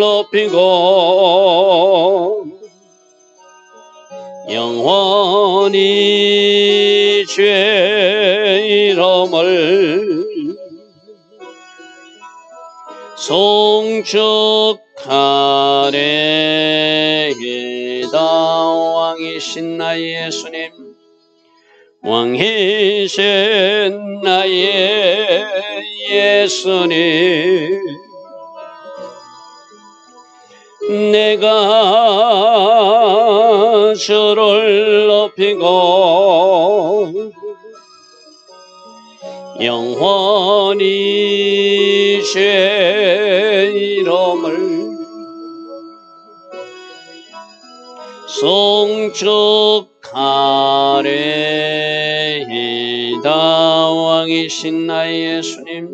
높이고 영원히 죄 이름을 송축하래이다 왕이신 나의 예수님 왕이신 나의 예수님 내가 주를 높이고 영원히 죄 이름을 송축하래이다. 왕이신 나의 예수님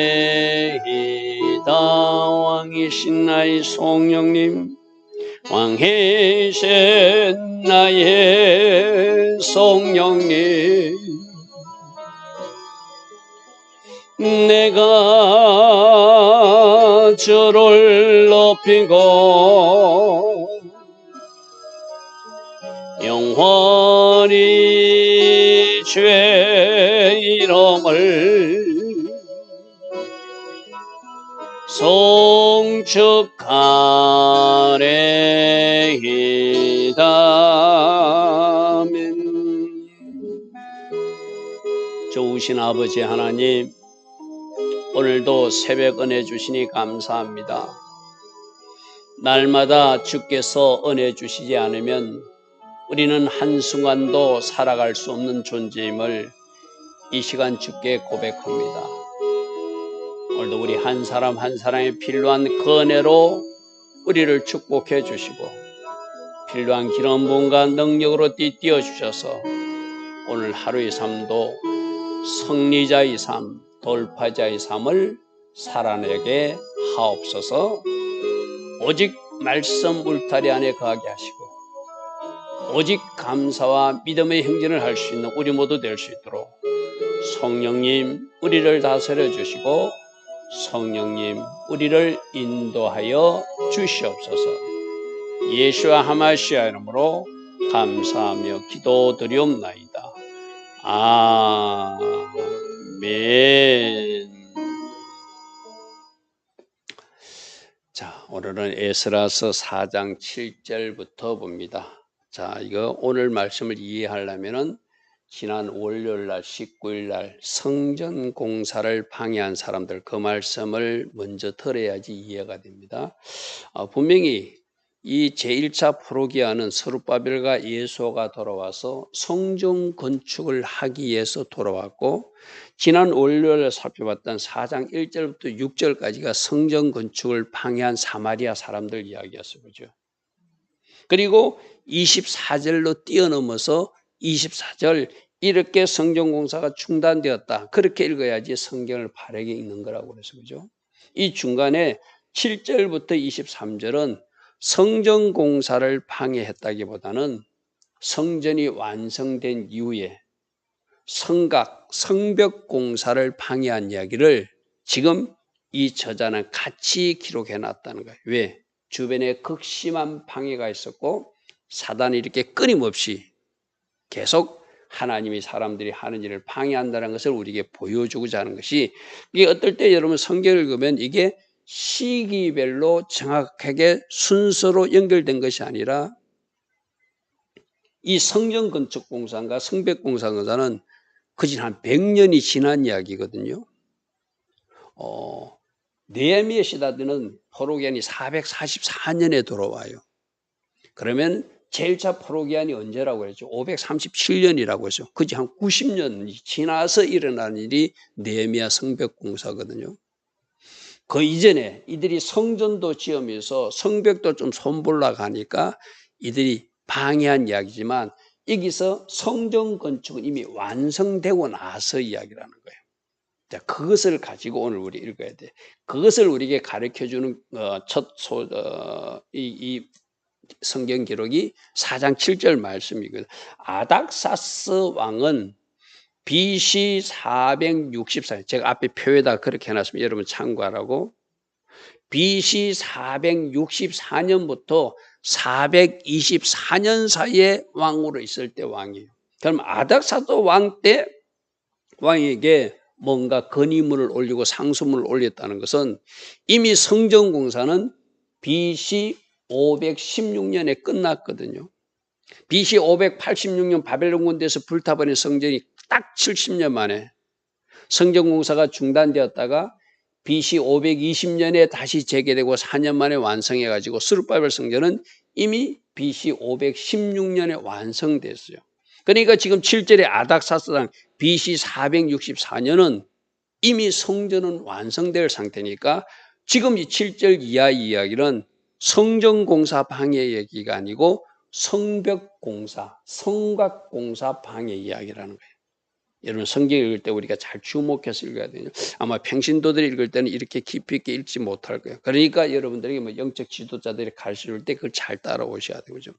왕이신 나의 송영님 왕이신 나의 송영님 내가 주를 높이고 영원히 죄 축하래이다 좋으신 아버지 하나님 오늘도 새벽 은혜 주시니 감사합니다 날마다 주께서 은혜 주시지 않으면 우리는 한순간도 살아갈 수 없는 존재임을 이 시간 주께 고백합니다. 오늘도 우리 한 사람 한 사람의 필요한 은혜로 우리를 축복해 주시고 필요한 기름 부음과 능력으로 띠띠어 주셔서 오늘 하루의 삶도 승리자의 삶, 돌파자의 삶을 살아내게 하옵소서. 오직 말씀 울타리 안에 거하게 하시고 오직 감사와 믿음의 행진을 할 수 있는 우리 모두 될 수 있도록 성령님 우리를 다스려 주시고 성령님 우리를 인도하여 주시옵소서 예수와 하마시아 이름으로 감사하며 기도드리옵나이다. 아멘 자 오늘은 에스라서 4장 7절부터 봅니다. 자, 이거 오늘 말씀을 이해하려면은 지난 월요일 날 19일 날 성전 공사를 방해한 사람들 그 말씀을 먼저 들어야지 이해가 됩니다. 어, 분명히 이 제1차 프로기아는 서룻바벨과 예수가 돌아와서 성전 건축을 하기 위해서 돌아왔고 지난 월요일 살펴봤던 4장 1절부터 6절까지가 성전 건축을 방해한 사마리아 사람들 이야기였어요. 그죠? 그리고 24절로 뛰어넘어서 24절 이렇게 성경 공사가 중단되었다. 그렇게 읽어야지 성경을 바르게 읽는 거라고 그래서 그죠? 이 중간에 7절부터 23절은 성전 공사를 방해했다기보다는 성전이 완성된 이후에 성각, 성벽 공사를 방해한 이야기를 지금 이 저자는 같이 기록해 놨다는 거예요. 왜? 주변에 극심한 방해가 있었고 사단이 이렇게 끊임없이 계속 하나님이 사람들이 하는 일을 방해한다는 것을 우리에게 보여주고자 하는 것이 이게 어떨 때 여러분 성경을 읽으면 이게 시기별로 정확하게 순서로 연결된 것이 아니라 이 성전 건축 공사가 성벽 공사는 그진 한 100년이 지난 이야기거든요. 어, 네헤미야 시다드는 포로기한이 444년에 돌아와요. 그러면 제일차 포로기한이 언제라고 했죠? 537년이라고 했죠. 그지 한 90년 지나서 일어난 일이 네미아 성벽 공사거든요. 그 이전에 이들이 성전도 지으면서 성벽도 좀 손볼라 가니까 이들이 방해한 이야기지만 여기서 성전 건축은 이미 완성되고 나서 이야기라는 거예요. 자, 그것을 가지고 오늘 우리 읽어야 돼. 그것을 우리에게 가르쳐 주는 어, 첫 소, 어, 이, 이 성경 기록이 4장 7절 말씀이거든. 아닥사스 왕은 BC 464년, 제가 앞에 표에다 그렇게 해놨습니다. 여러분 참고하라고. BC 464년부터 424년 사이에 왕으로 있을 때 왕이에요. 그럼 아닥사도 왕때 왕에게 뭔가 건의물을 올리고 상수물을 올렸다는 것은 이미 성전 공사는 BC 516년에 끝났거든요. BC 586년 바벨론 군대에서 불타버린 성전이 딱 70년 만에 성전 공사가 중단되었다가 BC 520년에 다시 재개되고 4년 만에 완성해 가지고 스룹바벨 성전은 이미 BC 516년에 완성됐어요. 그러니까 지금 7절의 아닥사스당 BC 464년은 이미 성전은 완성될 상태니까 지금 이 7절 이하 이야기는 성전공사 방해 얘기가 아니고 성벽공사, 성곽공사 방해 이야기라는 거예요. 여러분 성경 읽을 때 우리가 잘 주목해서 읽어야 돼요. 아마 평신도들이 읽을 때는 이렇게 깊이 있게 읽지 못할 거예요. 그러니까 여러분들에게 뭐 영적 지도자들이 가르칠 때 그걸 잘 따라오셔야 되죠.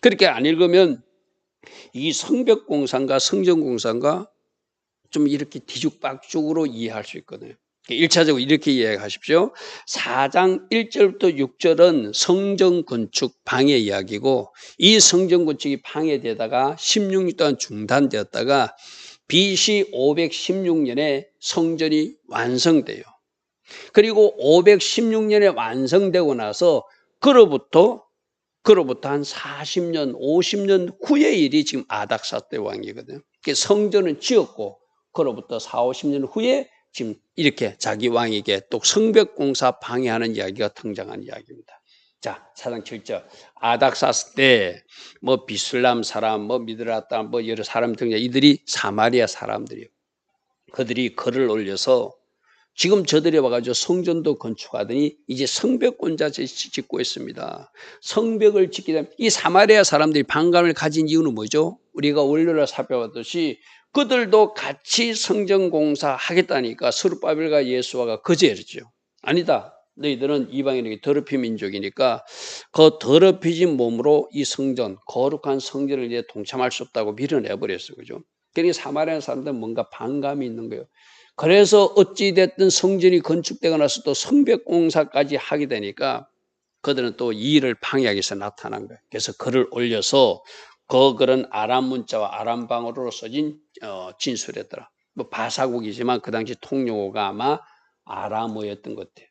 그렇게 안 읽으면 이 성벽공사인가 성전공사인가 좀 이렇게 뒤죽박죽으로 이해할 수 있거든요. 1차적으로 이렇게 이해하십시오. 4장 1절부터 6절은 성전 건축 방해 이야기고 이 성전 건축이 방해되다가 16년 동안 중단되었다가 BC 516년에 성전이 완성돼요. 그리고 516년에 완성되고 나서 그로부터 그로부터 한 40년, 50년 후의 일이 지금 아닥사 때 왕이거든요. 성전은 지었고 그로부터 4, 50년 후에 지금 이렇게 자기 왕에게 또 성벽 공사 방해하는 이야기가 등장한 이야기입니다. 자, 사장 7절. 아닥사스 때, 뭐, 비슬람 사람, 뭐, 미드라따, 뭐, 여러 사람 등장, 이들이 사마리아 사람들이요. 그들이 글을 올려서 지금 저들이 와가지고 성전도 건축하더니 이제 성벽권자 짓고 있습니다. 성벽을 짓기 때문에 이 사마리아 사람들이 반감을 가진 이유는 뭐죠? 우리가 원료를 살펴봤듯이 그들도 같이 성전 공사 하겠다니까 스룹바벨과 예수와가 거절했죠. 아니다. 너희들은 이방인에게 더럽힌 민족이니까 그 더럽히진 몸으로 이 성전, 거룩한 성전을 이제 동참할 수 없다고 밀어내 버렸어요. 그죠? 그러니 사마리아 사람들은 뭔가 반감이 있는 거예요. 그래서 어찌 됐든 성전이 건축되고 나서 또 성벽 공사까지 하게 되니까 그들은 또 이 일을 방해하기 위해서 나타난 거예요. 그래서 글을 올려서 그 글은 아람 문자와 아람 방어로 써진 어, 진술했더라. 뭐 바사국이지만 그 당시 통용어가 아마 아람어였던 것 같아요.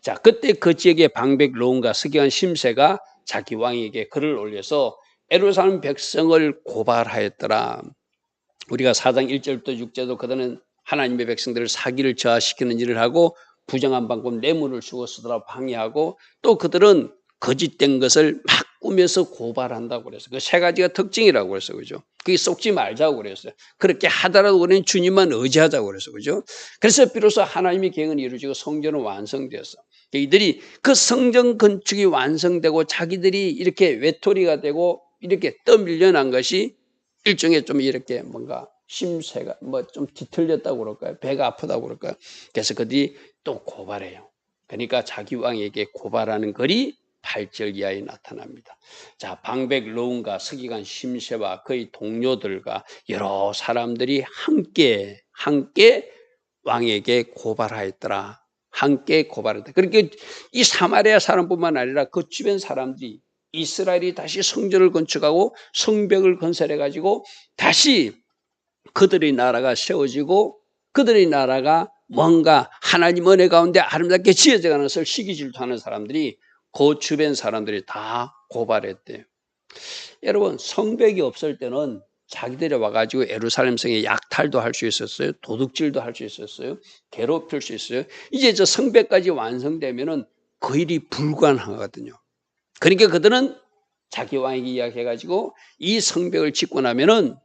자, 그때 그 지역의 방백 로운과 스기한 심세가 자기 왕에게 글을 올려서 에루살렘 백성을 고발하였더라. 우리가 사장 1절부터 6절도 그들은 하나님의 백성들을 사기를 저하시키는 일을 하고 부정한 방법 뇌물을 주고 쓰더라 방해하고 또 그들은 거짓된 것을 막 꾸며서 고발한다고 그래서 그 세 가지가 특징이라고 그래서 그죠. 그게 속지 말자고 그랬어요. 그렇게 하더라도 우리는 주님만 의지하자고 그래서 그죠. 그래서 비로소 하나님의 계획은 이루어지고 성전은 완성되었어. 이들이 그 성전 건축이 완성되고 자기들이 이렇게 외톨이가 되고 이렇게 떠밀려난 것이 일종의 좀 이렇게 뭔가 심세가 뭐 좀 뒤틀렸다고 그럴까요? 배가 아프다고 그럴까요? 그래서 그들이 또 고발해요. 그러니까 자기 왕에게 고발하는 글이 8절 이하에 나타납니다. 자, 방백 로운과 서기관 심세와 그의 동료들과 여러 사람들이 함께 함께 왕에게 고발하였더라. 함께 고발했다. 그렇게 이 사마리아 사람뿐만 아니라 그 주변 사람들이 이스라엘이 다시 성전을 건축하고 성벽을 건설해 가지고 다시 그들의 나라가 세워지고 그들의 나라가 뭔가 하나님 은혜 가운데 아름답게 지어져 가는 것을 시기 질투하는 사람들이 그 주변 사람들이 다 고발했대요. 여러분 성벽이 없을 때는 자기들이 와가지고 에루살렘 성에 약탈도 할 수 있었어요. 도둑질도 할 수 있었어요. 괴롭힐 수 있어요. 이제 저 성벽까지 완성되면은 그 일이 불가능하거든요. 그러니까 그들은 자기 왕에게 이야기해가지고 이 성벽을 짓고 나면은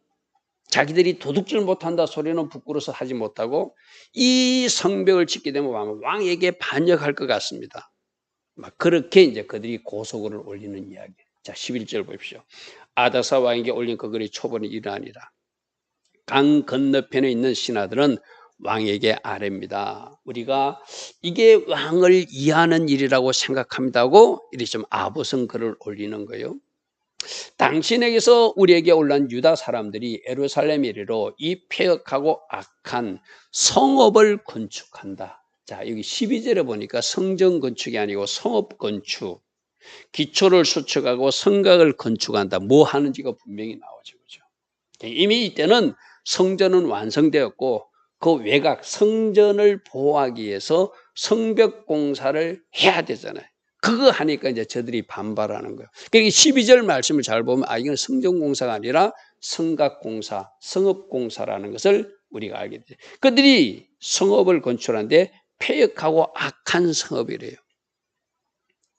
자기들이 도둑질 못한다 소리는 부끄러워서 하지 못하고 이 성벽을 짓게 되면 왕에게 반역할 것 같습니다. 막 그렇게 이제 그들이 고소글을 올리는 이야기. 자, 11절 보십시오. 아다사 왕에게 올린 그 글이 초본이 이러하니라. 강 건너편에 있는 신하들은 왕에게 아뢰입니다. 우리가 이게 왕을 이해하는 일이라고 생각합니다 하고 이리 좀 아부성 글을 올리는 거예요. 당신에게서 우리에게 올란 유다 사람들이 에루살렘 이리로 이 폐역하고 악한 성읍을 건축한다. 자, 여기 12절에 보니까 성전 건축이 아니고 성읍 건축. 기초를 수축하고 성곽을 건축한다. 뭐 하는지가 분명히 나오죠. 그죠? 이미 이때는 성전은 완성되었고 그 외곽 성전을 보호하기 위해서 성벽 공사를 해야 되잖아요. 그거 하니까 이제 저들이 반발하는 거예요. 그러니까 12절 말씀을 잘 보면 아 이건 성전 공사가 아니라 성각 공사, 성읍 공사라는 것을 우리가 알게 돼요. 그들이 성읍을 건축하는데 폐역하고 악한 성읍이래요.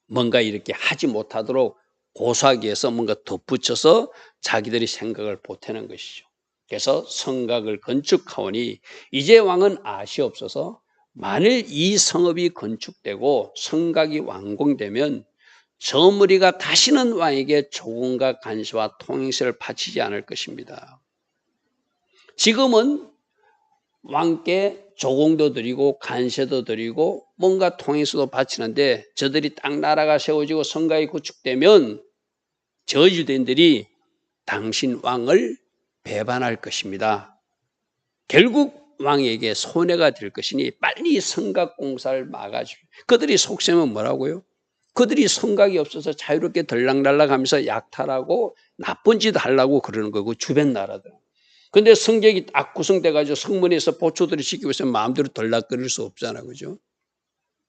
뭔가 이렇게 하지 못하도록 고소하기 위해서 뭔가 덧붙여서 자기들이 생각을 보태는 것이죠. 그래서 성곽을 건축하오니 이제 왕은 아시옵소서 만일 이 성읍이 건축되고 성곽이 완공되면 저 무리가 다시는 왕에게 조공과 간시와 통행세를 바치지 않을 것입니다. 지금은 왕께 조공도 드리고 간세도 드리고 뭔가 통행세도 바치는데 저들이 딱 나라가 세워지고 성곽이 구축되면 저 유대인들이 당신 왕을 배반할 것입니다. 결국 왕에게 손해가 될 것이니 빨리 성곽 공사를 막아주고 그들이 속셈은 뭐라고요? 그들이 성곽이 없어서 자유롭게 덜랑달랑하면서 약탈하고 나쁜 짓 하려고 그러는 거고 주변 나라들. 근데 성벽이 딱 구성돼 가지고 성문에서 보초들이 지키고 있으면 마음대로 덜락거릴 수 없잖아. 그죠?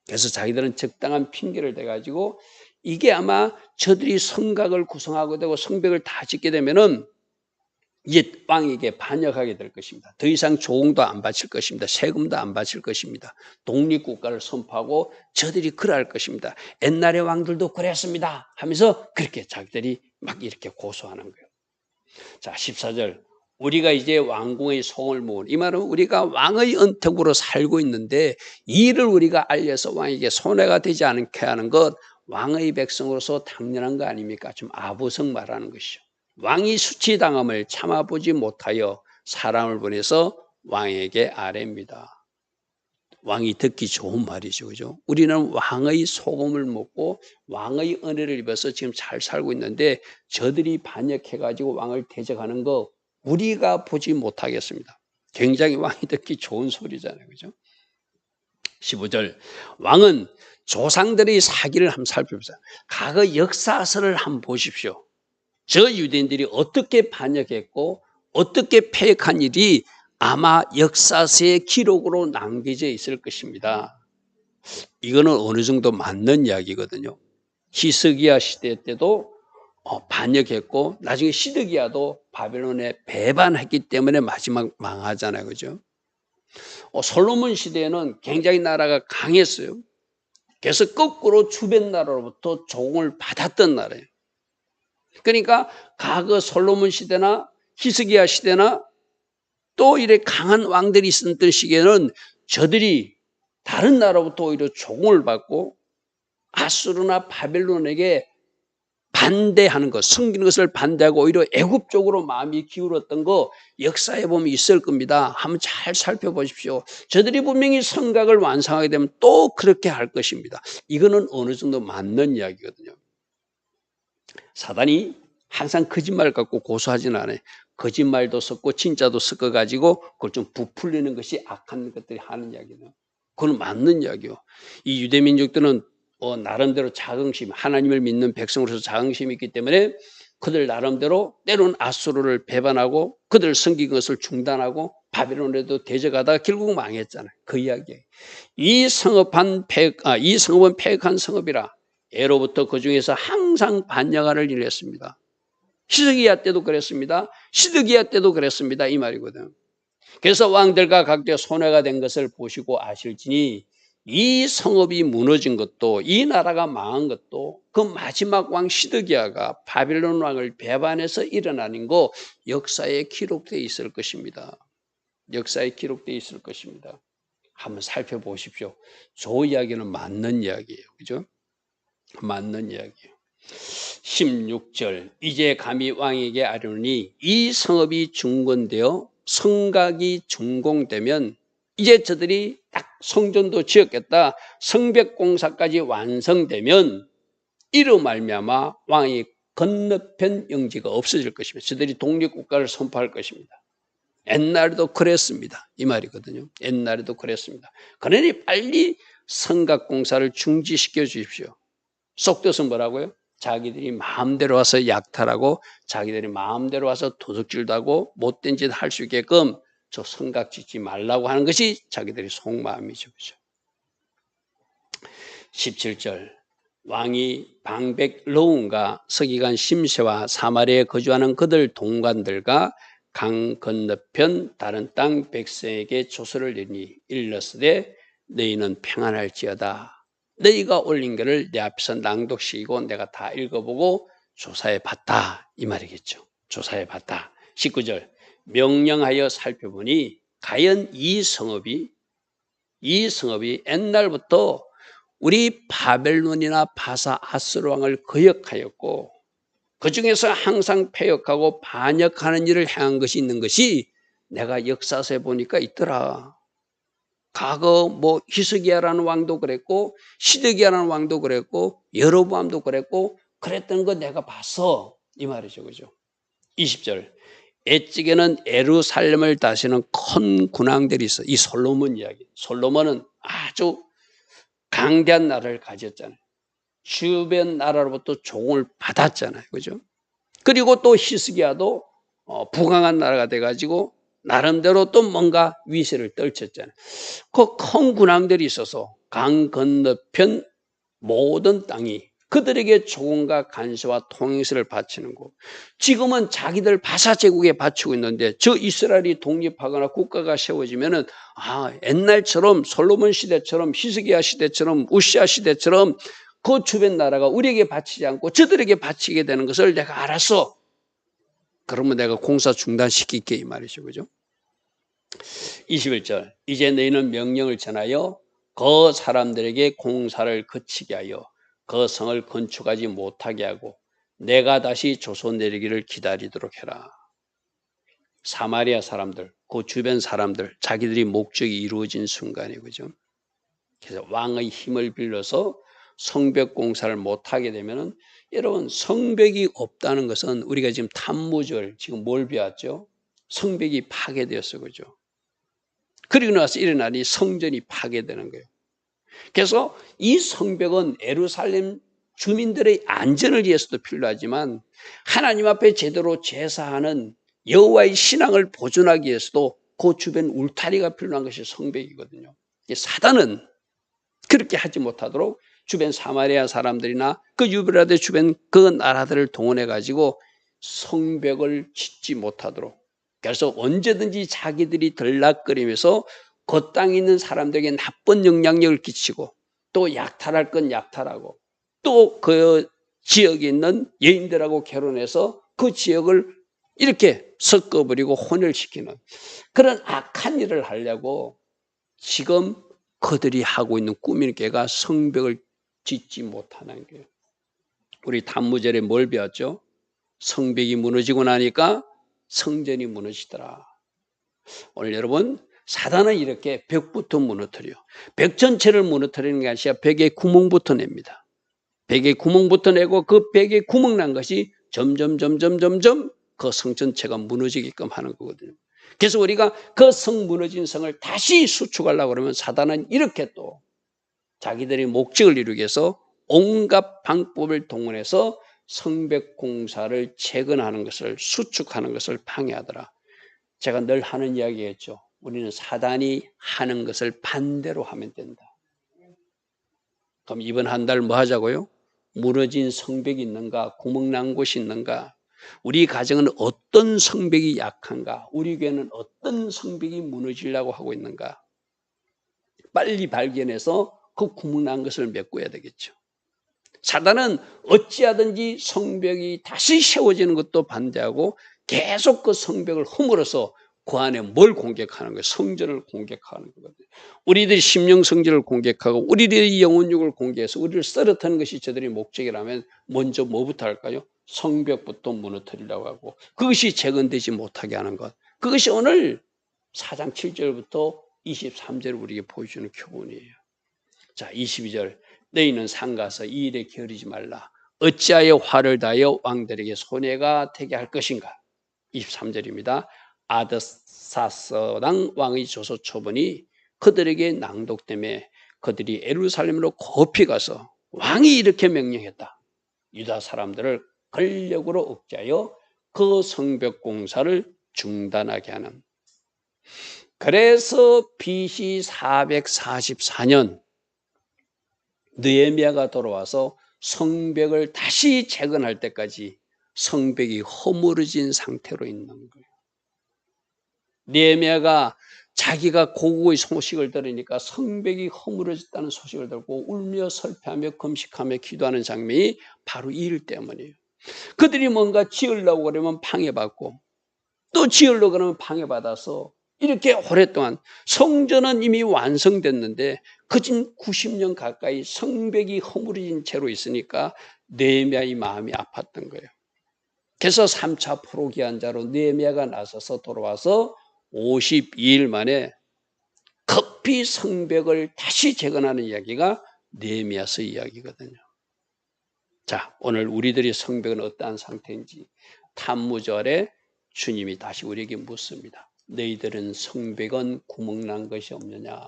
그래서 자기들은 적당한 핑계를 대 가지고 이게 아마 저들이 성곽을 구성하고 되고 성벽을 다 짓게 되면은 이제 왕에게 반역하게 될 것입니다. 더 이상 조공도 안 바칠 것입니다. 세금도 안 바칠 것입니다. 독립국가를 선포하고 저들이 그러할 것입니다. 옛날의 왕들도 그랬습니다. 하면서 그렇게 자기들이 막 이렇게 고소하는 거예요. 자, 14절. 우리가 이제 왕궁의 송을 모은 이 말은 우리가 왕의 은택으로 살고 있는데 이를 우리가 알려서 왕에게 손해가 되지 않게 하는 것 왕의 백성으로서 당연한 거 아닙니까? 좀 아부성 말하는 것이죠. 왕이 수치당함을 참아보지 못하여 사람을 보내서 왕에게 아뢰입니다. 왕이 듣기 좋은 말이죠. 그죠? 우리는 왕의 소금을 먹고 왕의 은혜를 입어서 지금 잘 살고 있는데 저들이 반역해가지고 왕을 대적하는 거 우리가 보지 못하겠습니다. 굉장히 왕이 듣기 좋은 소리잖아요. 그죠? 15절. 왕은 조상들의 사기를 한번 살펴보세요. 과거 역사서를 한번 보십시오. 저 유대인들이 어떻게 반역했고 어떻게 폐역한 일이 아마 역사서의 기록으로 남겨져 있을 것입니다. 이거는 어느 정도 맞는 이야기거든요. 히스기야 시대 때도 어, 반역했고 나중에 시드기야도 바벨론에 배반했기 때문에 마지막 망하잖아요. 그죠? 어, 솔로몬 시대에는 굉장히 나라가 강했어요. 그래서 거꾸로 주변 나라로부터 종을 받았던 나라예요. 그러니까 과거 솔로몬 시대나 히스기야 시대나 또 이래 강한 왕들이 있었던 시기에는 저들이 다른 나라부터 오히려 조공을 받고 아수르나 바벨론에게 반대하는 것, 숨기는 것을 반대하고 오히려 애굽 쪽으로 마음이 기울었던 거 역사에 보면 있을 겁니다. 한번 잘 살펴보십시오. 저들이 분명히 성각을 완성하게 되면 또 그렇게 할 것입니다. 이거는 어느 정도 맞는 이야기거든요. 사단이 항상 거짓말 갖고 고소하지는 않아요. 거짓말도 섞고 진짜도 섞어 가지고 그걸 좀 부풀리는 것이 악한 것들이 하는 이야기는 그건 맞는 이야기요. 이 유대 민족들은 어, 나름대로 자긍심, 하나님을 믿는 백성으로서 자긍심이 있기 때문에 그들 나름대로 때로는 아수르를 배반하고 그들 섬긴 것을 중단하고 바빌론에도 대적하다가 결국 망했잖아요. 그 이야기. 이 성읍한 폐, 아, 이 성읍은 폐역한 성읍이라 애로부터 그 중에서 항상 반역하를 일했습니다. 시드기야 때도 그랬습니다. 시드기야 때도 그랬습니다. 이 말이거든. 그래서 왕들과 각자 손해가 된 것을 보시고 아실지니 이 성읍이 무너진 것도 이 나라가 망한 것도 그 마지막 왕 시드기야가 바빌론 왕을 배반해서 일어나는 거 역사에 기록되어 있을 것입니다. 역사에 기록되어 있을 것입니다. 한번 살펴보십시오. 저 이야기는 맞는 이야기예요. 그죠? 맞는 이야기예요. 16절 이제 감히 왕에게 아뢰니 이 성읍이 중건되어 성각이 준공되면 이제 저들이 딱 성전도 지었겠다. 성벽 공사까지 완성되면 이로 말미암아 왕이 건너편 영지가 없어질 것입니다. 저들이 독립국가를 선포할 것입니다. 옛날에도 그랬습니다. 이 말이거든요. 옛날에도 그랬습니다. 그러니 빨리 성각공사를 중지시켜 주십시오. 쏙 떠서 뭐라고요? 자기들이 마음대로 와서 약탈하고 자기들이 마음대로 와서 도둑질도 하고 못된 짓 할 수 있게끔 저 성각 짓지 말라고 하는 것이 자기들의 속마음이죠. 그죠? 17절 왕이 방백 로운과 서기관 심세와 사마리에 거주하는 그들 동관들과 강 건너편 다른 땅 백성에게 조서를 내니 일렀으되 너희는 평안할지어다 너희가 올린 것을 내 앞에서 낭독시키고 내가 다 읽어보고 조사해 봤다 이 말이겠죠 조사해 봤다 19절 명령하여 살펴보니 과연 이 성읍이 이 성읍이 옛날부터 우리 바벨론이나 바사 아스로 왕을 거역하였고 그 중에서 항상 패역하고 반역하는 일을 행한 것이 있는 것이 내가 역사서에 보니까 있더라. 과거 뭐 히스기야라는 왕도 그랬고 시드기야라는 왕도 그랬고 여로보암도 그랬고 그랬던 거 내가 봤어. 이 말이죠. 그죠? 20절. 애찌게는 에루살렘을 다시는 큰 군왕들이 있어. 이 솔로몬 이야기. 솔로몬은 아주 강대한 나라를 가졌잖아요. 주변 나라로부터 종을 받았잖아요. 그죠? 그리고 또 히스기야도 어, 부강한 나라가 돼가지고 나름대로 또 뭔가 위세를 떨쳤잖아요. 그 큰 군왕들이 있어서 강 건너편 모든 땅이 그들에게 조공과 간세와 통행세를 바치는 거. 지금은 자기들 바사 제국에 바치고 있는데 저 이스라엘이 독립하거나 국가가 세워지면은 아 옛날처럼 솔로몬 시대처럼 히스기야 시대처럼 우시아 시대처럼 그 주변 나라가 우리에게 바치지 않고 저들에게 바치게 되는 것을 내가 알았어. 그러면 내가 공사 중단시킬게 이 말이죠. 그죠? 21절 이제 너희는 명령을 전하여 그 사람들에게 공사를 거치게 하여 그 성을 건축하지 못하게 하고 내가 다시 조선 내리기를 기다리도록 해라. 사마리아 사람들, 그 주변 사람들, 자기들이 목적이 이루어진 순간이 그죠? 그래서 왕의 힘을 빌려서 성벽 공사를 못하게 되면은 여러분 성벽이 없다는 것은 우리가 지금 탐무절 지금 뭘 배웠죠? 성벽이 파괴되었어 그죠? 그리고 나서 일어나니 성전이 파괴되는 거예요. 그래서 이 성벽은 에루살렘 주민들의 안전을 위해서도 필요하지만 하나님 앞에 제대로 제사하는 여호와의 신앙을 보존하기 위해서도 그 주변 울타리가 필요한 것이 성벽이거든요. 사단은 그렇게 하지 못하도록 주변 사마리아 사람들이나 그 유브라데 주변 그 나라들을 동원해 가지고 성벽을 짓지 못하도록 그래서 언제든지 자기들이 들락거리면서 그 땅에 있는 사람들에게 나쁜 영향력을 끼치고 또 약탈할 건 약탈하고 또 그 지역에 있는 여인들하고 결혼해서 그 지역을 이렇게 섞어버리고 혼혈시키는 그런 악한 일을 하려고 지금 그들이 하고 있는 꾸미는 게가 성벽을 짓지 못하는 거예요. 우리 단무절에 뭘 배웠죠? 성벽이 무너지고 나니까 성전이 무너지더라. 오늘 여러분 사단은 이렇게 벽부터 무너뜨려. 벽 전체를 무너뜨리는 게 아니라 벽에 구멍부터 냅니다. 벽에 구멍부터 내고 그 벽에 구멍 난 것이 점점 점점 점점 그 성 전체가 무너지게끔 하는 거거든요. 그래서 우리가 그 성 무너진 성을 다시 수축하려고 그러면 사단은 이렇게 또 자기들의 목적을 이루기 위해서 온갖 방법을 동원해서 성벽 공사를 재건하는 것을 수축하는 것을 방해하더라. 제가 늘 하는 이야기였죠. 우리는 사단이 하는 것을 반대로 하면 된다. 그럼 이번 한 달 뭐 하자고요? 무너진 성벽이 있는가? 구멍 난 곳이 있는가? 우리 가정은 어떤 성벽이 약한가? 우리 교회는 어떤 성벽이 무너지려고 하고 있는가? 빨리 발견해서 그 구멍 난 것을 메꿔야 되겠죠. 사단은 어찌하든지 성벽이 다시 세워지는 것도 반대하고 계속 그 성벽을 허물어서 그 안에 뭘 공격하는 거예요? 성전을 공격하는 거거든요. 우리들이 심령 성전을 공격하고 우리들의 영혼육을 공격해서 우리를 쓰러뜨는 것이 저들의 목적이라면 먼저 뭐부터 할까요? 성벽부터 무너뜨리려고 하고 그것이 재건되지 못하게 하는 것. 그것이 오늘 4장 7절부터 23절 우리에게 보여주는 교훈이에요. 자, 22절. 너희는 상가서 이 일에 게으르지 말라. 어찌하여 화를 다하여 왕들에게 손해가 되게 할 것인가? 23절입니다. 아드사스당 왕의 조서 초본이 그들에게 낭독됨에 그들이 에루살렘으로 급히 가서 왕이 이렇게 명령했다. 유다 사람들을 권력으로 억제하여 그 성벽 공사를 중단하게 하는. 그래서 BC 444년 느에미아가 돌아와서 성벽을 다시 재건할 때까지 성벽이 허물어진 상태로 있는 거예요. 느에미아가 자기가 고국의 소식을 들으니까 성벽이 허물어졌다는 소식을 듣고 울며 설패하며 금식하며 기도하는 장면이 바로 이 일 때문이에요. 그들이 뭔가 지으려고 그러면 방해받고 또 지으려고 그러면 방해받아서 이렇게 오랫동안 성전은 이미 완성됐는데 그진 90년 가까이 성벽이 허물어진 채로 있으니까 네미아의 마음이 아팠던 거예요. 그래서 3차 포로기한 자로 네미아가 나서서 돌아와서 52일 만에 급히 성벽을 다시 재건하는 이야기가 네미아서 이야기거든요. 자, 오늘 우리들의 성벽은 어떠한 상태인지 탐무절에 주님이 다시 우리에게 묻습니다. 너희들은 성벽은 구멍난 것이 없느냐?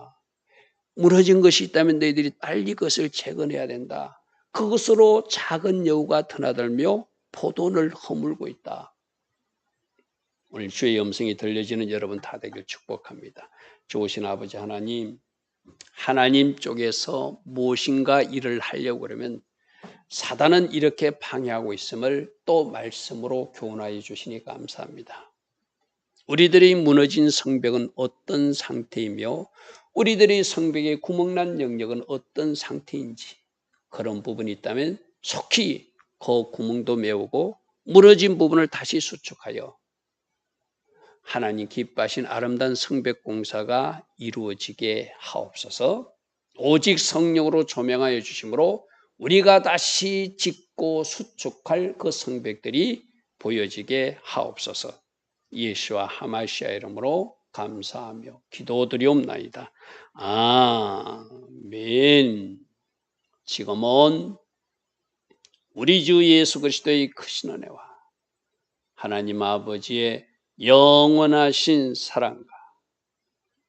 무너진 것이 있다면 너희들이 빨리 그것을 재건해야 된다. 그것으로 작은 여우가 드나들며 포도를 허물고 있다. 오늘 주의 음성이 들려지는 여러분 다 되길 축복합니다. 좋으신 아버지 하나님, 하나님 쪽에서 무엇인가 일을 하려고 그러면 사단은 이렇게 방해하고 있음을 또 말씀으로 교훈하여 주시니 감사합니다. 우리들이 무너진 성벽은 어떤 상태이며 우리들의 성벽에 구멍난 영역은 어떤 상태인지 그런 부분이 있다면 속히 그 구멍도 메우고 무너진 부분을 다시 수축하여 하나님 기뻐하신 아름다운 성벽 공사가 이루어지게 하옵소서 오직 성령으로 조명하여 주심으로 우리가 다시 짓고 수축할 그 성벽들이 보여지게 하옵소서. 예수와 하마시아 이름으로 감사하며 기도드리옵나이다. 아멘. 지금은 우리 주 예수 그리스도의 크신 은혜와 하나님 아버지의 영원하신 사랑과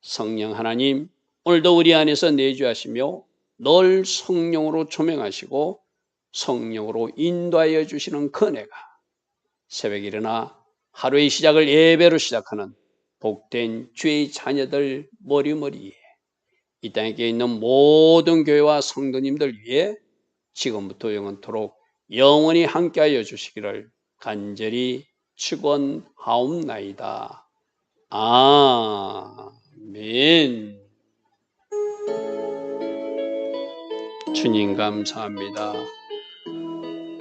성령 하나님 오늘도 우리 안에서 내주하시며 널 성령으로 조명하시고 성령으로 인도하여 주시는 그네가 새벽 일어나 하루의 시작을 예배로 시작하는 복된 주의 자녀들 머리머리에 이 땅에 있는 모든 교회와 성도님들 위해 지금부터 영원토록 영원히 함께하여 주시기를 간절히 축원하옵나이다. 아멘. 주님 감사합니다.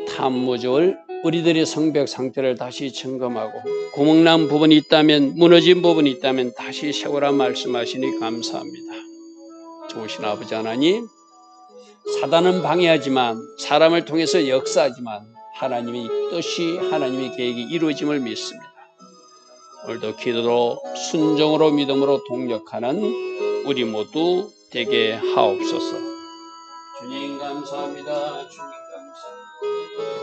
탐무절 우리들의 성벽 상태를 다시 점검하고 구멍난 부분이 있다면 무너진 부분이 있다면 다시 세워라 말씀하시니 감사합니다. 좋으신 아버지 하나님 사단은 방해하지만 사람을 통해서 역사하지만 하나님의 뜻이 하나님의 계획이 이루어짐을 믿습니다. 오늘도 기도로 순종으로 믿음으로 동력하는 우리 모두 되게 하옵소서. 주님 감사합니다. 주님 감사합니다.